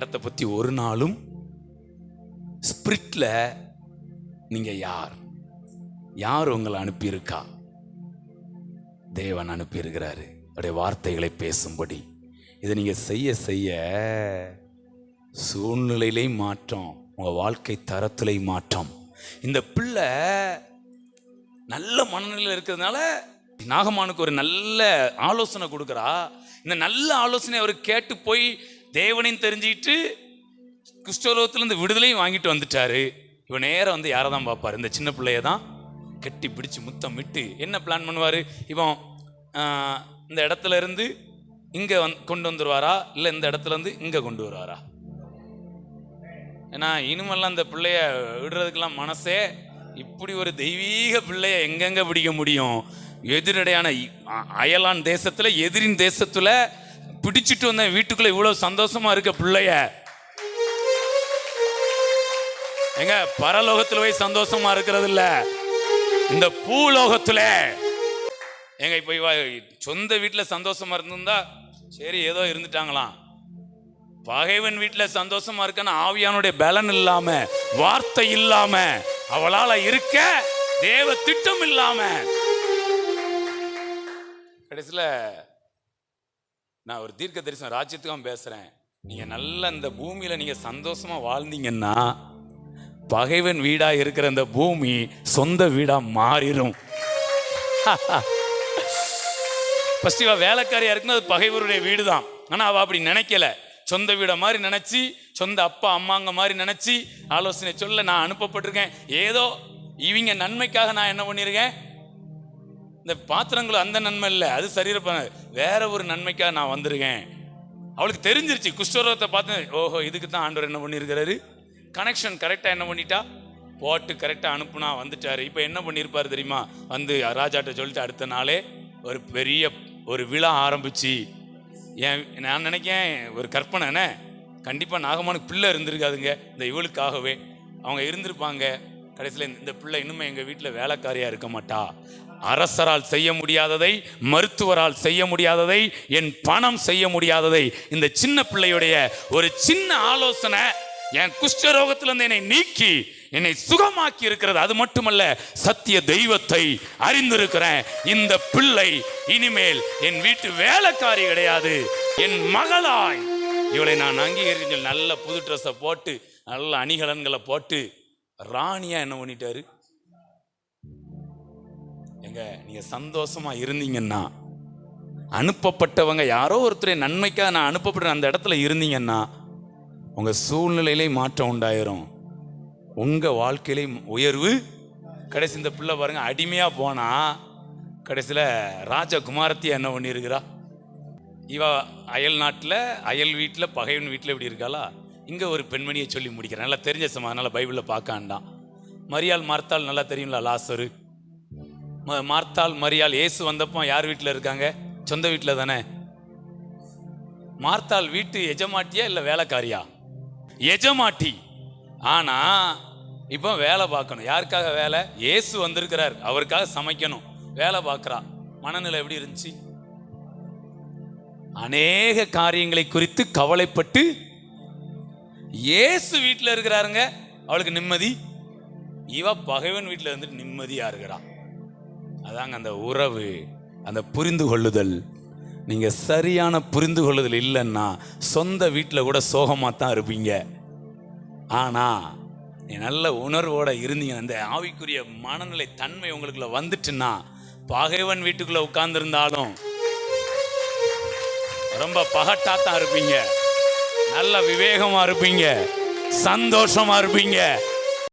இடத்த பற்றி ஒரு நாளும் ஸ்பிரிட்டில் நீங்கள் யார்? யார் உங்களை அனுப்பியிருக்கா? தேவன் அனுப்பியிருக்கிறாரு. அவருடைய வார்த்தைகளை பேசும்படி. இதை நீங்கள் செய்ய செய்ய சூழ்நிலையிலே மாற்றம் உங்கள் வாழ்க்கை தரத்திலே மாற்றம். இந்த பிள்ளை நல்ல மனநிலையில் இருக்கிறதுனால நாகமானுக்கு ஒரு நல்ல ஆலோசனை கொடுக்குறா. இந்த நல்ல ஆலோசனை அவர் கேட்டு போய் தேவனையும் தெரிஞ்சுக்கிட்டு குஷ்டரோகத்திலேருந்து விடுதலையும் வாங்கிட்டு வந்துட்டாரு. இவன் நேரம் வந்து யாரை தான் பார்ப்பார்? இந்த சின்ன பிள்ளைய தான் கட்டி பிடிச்சு முத்தம் விட்டு என்ன பிளான் பண்ணுவார்? இவன் இந்த இடத்துல இருந்து இங்கே வந் கொண்டு வந்துருவாரா? இல்லை இந்த இடத்துல இருந்து இங்கே கொண்டு வருவாரா? ஏன்னா இனிமெல்லாம் அந்த பிள்ளைய விடுறதுக்கெல்லாம் மனசே இப்படி ஒரு தெய்வீக பிள்ளைய எங்கெங்கே பிடிக்க முடியும்? எதிரடையான அயலான் தேசத்தில் எதிரின் தேசத்தில் பிடிச்சிட்டு வந்தேன் வீட்டுக்குள்ள இவ்வளவு சந்தோஷமா இருக்க பிள்ளைய. எங்க பரலோகத்துல போய் சந்தோஷமா இருக்கிறது இல்ல இந்த பூலோகத்துல. எங்க இப்ப சொந்த வீட்டுல சந்தோஷமா இருந்திருந்தா சரி ஏதோ இருந்துட்டாங்களாம். பகைவன் வீட்டுல சந்தோஷமா இருக்கன்னு ஆவியானுடைய பலன் இல்லாம வார்த்தை இல்லாம அவளால இருக்க தேவ திட்டம் இல்லாம. கடைசியில நான் ஒரு தீர்க்க தரிசனம் ராஜ்யத்துக்கும் பேசுகிறேன் நீங்கள் நல்ல இந்த பூமியில் நீங்கள் சந்தோஷமாக வாழ்ந்தீங்கன்னா பகைவன் வீடாக இருக்கிற இந்த பூமி சொந்த வீடாக மாறிடும் ஃபஸ்ட் இவள் வேலைக்காரியாக இருக்குன்னு அது பகைவருடைய வீடு தான் ஆனால் அவள் அப்படி நினைக்கல. சொந்த வீடை மாதிரி நினச்சி சொந்த அப்பா அம்மாங்க மாதிரி நினச்சி ஆலோசனை சொல்ல நான் அனுப்பப்பட்டிருக்கேன். ஏதோ இவங்க நன்மைக்காக நான் என்ன பண்ணியிருக்கேன்? இந்த பாத்திரங்களும் அந்த நன்மை இல்லை அது சரீர வேற ஒரு நன்மைக்காக நான் வந்திருக்கேன். அவளுக்கு தெரிஞ்சிருச்சு குஷ்டரோகத்தை பார்த்து ஓஹோ இதுக்கு தான் ஆண்டவர் என்ன பண்ணியிருக்கிறாரு? கனெக்ஷன் கரெக்டாக என்ன பண்ணிட்டா? போட்டு கரெக்டாக அனுப்புனா வந்துட்டார். இப்போ என்ன பண்ணியிருப்பாரு தெரியுமா? வந்து ராஜாட்ட சொல்லிட்டு அடுத்த நாளே ஒரு பெரிய ஒரு விழா ஆரம்பிச்சு. ஏன் நான் நினைக்கேன் ஒரு கற்பனைண்ணே கண்டிப்பாக நாகமானுக்கு பிள்ளை இருந்திருக்காதுங்க இந்த இவளுக்காகவே. அவங்க இருந்திருப்பாங்க. கடைசியில் இந்த பிள்ளை இன்னுமே எங்கள் வீட்டில் வேலைக்காரியாக இருக்க மாட்டா. அரசரால் செய்ய முடியாததை மருத்துவரால் செய்ய முடியாததை என் பணம் செய்ய முடியாததை இந்த சின்ன பிள்ளையுடைய ஒரு சின்ன ஆலோசனை என் குஷ்டரோகத்திலிருந்து என்னை நீக்கி என்னை சுகமாக்கி இருக்கிறது. அது மட்டுமல்ல சத்திய தெய்வத்தை அறிந்திருக்கிறேன். இந்த பிள்ளை இனிமேல் என் வீட்டு வேலைக்காரி கிடையாது. என் மகளாய். இவளை நான் அங்கீகரிச்சு நல்ல புது ட்ரெஸ்ஸை போட்டு நல்ல அணிகலன்களை போட்டு ராணியா என்ன பண்ணிட்டாரு? எங்க நீங்க சந்தோஷமா இருந்தீங்கன்னா அனுப்பப்பட்டவங்க யாரோ ஒருத்தரை நன்மைக்காக நான் அனுப்பப்பட்ட அந்த இடத்துல இருந்தீங்கன்னா உங்கள் சூழ்நிலையிலே மாற்றம் உண்டாயிரும். உங்கள் வாழ்க்கையிலே உயர்வு கடைசி இந்த பிள்ளை பாருங்க அடிமையாக போனா கடைசியில் ராஜகுமாரத்தி என்ன பண்ணியிருக்கிறா இவ அயல் நாட்டில் அயல் வீட்டில் பகைவன் வீட்டில் இப்படி இருக்காளா? இங்கே ஒரு பெண்மணியை சொல்லி முடிக்கிறேன். நல்லா தெரிஞ்ச சமா அதனால் பைபிளில் பார்க்காண்டாம் மரியாள் மார்த்தாள் நல்லா தெரியும்ல லாசரு? ம- மார்த்தாள் மரியாள் வந்தப்போ யார் வீட்டில் இருக்காங்க? சொந்த வீட்டில் தானே? மார்த்தாள் வீட்டு எஜமாட்டியா இல்லை வேலைக்காரியா? எஜமாட்டி. ஆனால் இப்போ வேலை பார்க்கணும். யாருக்காக வேலை? ஏசு வந்திருக்கிறார். அவருக்காக சமைக்கணும். வேலை பார்க்குறா. மனநிலை எப்படி இருந்துச்சு? அநேக காரியங்களை குறித்து கவலைப்பட்டு இயேசு வீட்டில் இருக்கிறாருங்க. அவளுக்கு நிம்மதி? இவ பகைவன் வீட்டில் இருந்துட்டு நிம்மதியாக இருக்கிறான் அதாங்க அந்த உறவு அந்த புரிந்து கொள்ளுதல் நீங்கள் சரியான புரிந்து கொள்ளுதல் இல்லைன்னா சொந்த வீட்டில் கூட சோகமாக தான் இருப்பீங்க. ஆனா நீ நல்ல உணர்வோடு இருந்தீங்க அந்த ஆவிக்குரிய மனநிலை தன்மை உங்களுக்குள்ள வந்துட்டுன்னா பகைவன் வீட்டுக்குள்ளே உட்கார்ந்துருந்தாலும் ரொம்ப பகட்டாக தான் இருப்பீங்க. நல்ல விவேகமாக இருப்பீங்க. சந்தோஷமாக இருப்பீங்க.